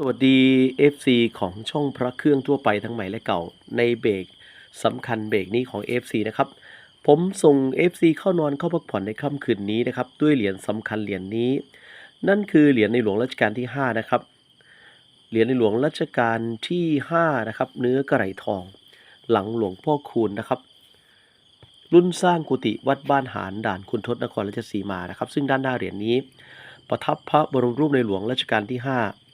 สวัสดี FC ของช่องพระเครื่องทั่วไปทั้งใหม่และเก่าในเบรกสำคัญเบรกนี้ของ FC นะครับ ผมส่ง FC เข้านอนเข้าพักผ่อนในค่ำคืนนี้นะครับ ด้วยเหรียญสำคัญเหรียญนี้ นั่นคือเหรียญในหลวงรัชกาลที่ 5 นะครับ เหรียญในหลวงรัชกาลที่ 5 นะครับ เนื้อกระไหรทอง หลังหลวงพ่อคูณนะครับ รุ่นสร้างกุฏิวัดบ้านหารด่านคุณทศนครราชสีมานะครับ ซึ่งด้านหน้าเหรียญนี้ ประทับพระบรมรูปในหลวงรัชกาลที่ 5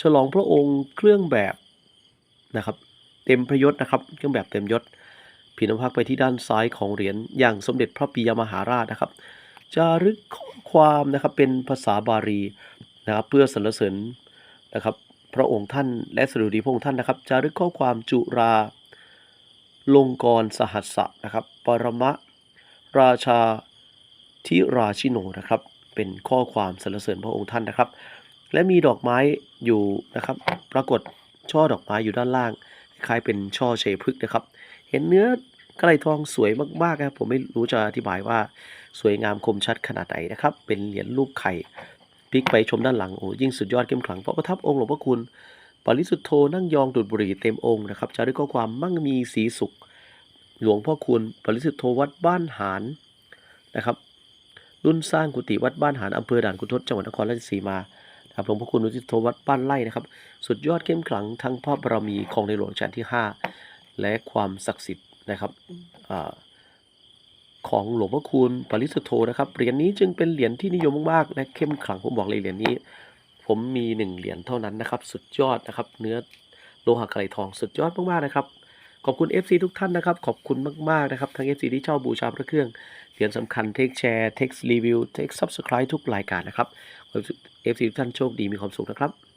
ฉลองพระองค์เครื่องแบบนะครับ เต็มพระยศนะครับ เครื่องแบบเต็มยศพินพักไปที่ด้านซ้ายของเหรียญอย่างสมเด็จพระปิยมหาราชนะครับจารึกข้อความนะครับเป็นภาษาบาลีนะครับเพื่อสรรเสริญนะครับพระองค์ท่านและสดุดีพระองค์ท่านนะครับจารึกข้อความจุราลงกรสหัสสะนะครับปรมะราชาธิราชิโนนะครับเป็นข้อความสรรเสริญพระองค์ท่านนะครับ และมีดอกไม้อยู่นะครับ ปรากฏช่อดอกไม้อยู่ด้านล่าง คล้ายเป็นช่อเชพฤกษ์นะครับ เห็นเนื้อกระไรทองสวยมากๆครับผมไม่รู้จะอธิบายว่าสวยงามคมชัดขนาดไหนนะครับ เป็นเหรียญรูปไข่พลิกไปชมด้านหลังโอ้ยิ่งสุดยอดเข้มขลังเพราะประทับองค์หลวงพ่อคุณปริสุทธโธนั่งยองดูดบุหรี่เต็มองค์นะครับจารึกข้อความมั่งมีสีสุข หลวงพ่อคุณปริสุทธโธวัดบ้านหารนะครับ รุ่นสร้างกุฏิวัดบ้านหารอำเภอด่านคุณทศจังหวัดนครราชสีมา ครับหลวงพ่อคุณอุทิศโทวัดบ้านไร่นะครับ สุดยอดเข้มขลังทั้งพระบารมีของในหลวงรัชกาลที่ 5 และความศักดิ์สิทธิ์นะครับอาของหลวงพ่อคูณปริสุทธโธนะครับเหรียญนี้จึงเป็นเหรียญที่นิยมมากๆและเข้มขลังผมบอกเลยเหรียญนี้ ผมมีหนึ่งเหรียญเท่านั้นนะครับ สุดยอดนะครับ เนื้อโลหะกระไรทองสุดยอดมากๆนะครับ ขอบคุณ FC ทุกท่านนะครับ ขอบคุณมาก ๆ นะครับ ทั้ง FC ที่ชอบบูชาพระเครื่องเหรียญสำคัญเทคแชร์เทครีวิวเทคซับสไครต์ทุกรายการนะครับ FC ทุกท่านโชคดีมีความสุขนะครับ